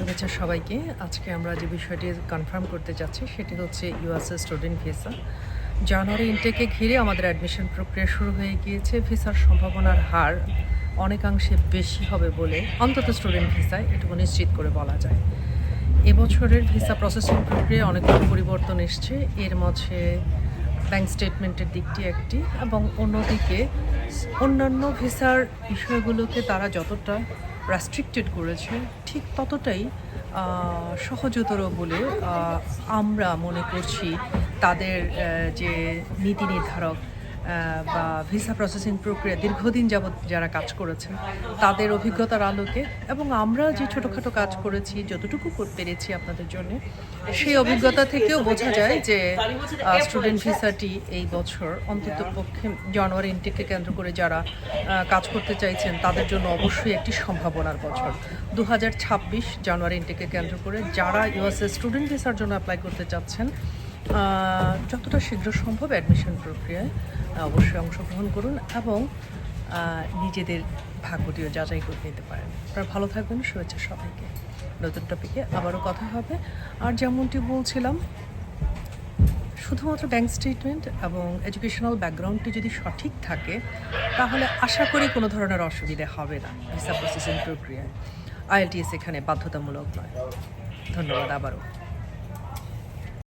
শুভেচ্ছা সবাইকে। আজকে আমরা যে বিষয়টি কনফার্ম করতে যাচ্ছি, সেটি হচ্ছে ইউএসএ স্টুডেন্ট ভিসা জানুয়ারি ইনটেকে ঘিরে আমাদের অ্যাডমিশন প্রক্রিয়া শুরু হয়ে গিয়েছে। ভিসার সম্ভাবনার হার অনেকাংশে বেশি হবে বলে অন্তত স্টুডেন্ট ভিসায় এটুকু নিশ্চিত করে বলা যায়। এবছরের ভিসা প্রসেসিং প্রক্রিয়ায় অনেকগুলো পরিবর্তন এসছে। এর মাঝে ব্যাংক স্টেটমেন্টের দিকটি একটি এবং অন্যদিকে অন্যান্য ভিসার বিষয়গুলোকে তারা যতটা রেস্ট্রিক্টেড করেছে ঠিক ততটাই সহজতর বলে আমরা মনে করছি তাদের যে নীতি নির্ধারক বা ভিসা প্রসেসিং প্রক্রিয়া দীর্ঘদিন যাবৎ যারা কাজ করেছেন, তাদের অভিজ্ঞতার আলোকে এবং আমরা যে ছোটোখাটো কাজ করেছি, যতটুকু করতে পেরেছি আপনাদের জন্য, সেই অভিজ্ঞতা থেকেও বোঝা যায় যে স্টুডেন্ট ভিসাটি এই বছর অন্তত পক্ষে জানুয়ারি ইনটেককে কেন্দ্র করে যারা কাজ করতে চাইছেন, তাদের জন্য অবশ্যই একটি সম্ভাবনার বছর। দু হাজার ছাব্বিশ জানুয়ারি ইনটেককে কেন্দ্র করে যারা ইউএসএ স্টুডেন্ট ভিসার জন্য অ্যাপ্লাই করতে চাচ্ছেন যতটা শীঘ্র সম্ভব অ্যাডমিশন প্রক্রিয়ায় অবশ্যই অংশগ্রহণ করুন এবং নিজেদের ভাগ্যটিও যাচাই করে নিতে পারেন। আপনারা ভালো থাকবেন, শুভেচ্ছা সবাইকে। নতুন টপিকে আবারও কথা হবে। আর যেমনটি বলছিলাম, শুধুমাত্র ব্যাংক স্টেটমেন্ট এবং এডুকেশনাল ব্যাকগ্রাউন্ডটি যদি সঠিক থাকে, তাহলে আশা করি কোনো ধরনের অসুবিধে হবে না ভিসা প্রসেসিং প্রক্রিয়ায়। আইএলটিএস এখানে বাধ্যতামূলক নয়। ধন্যবাদ আবারও।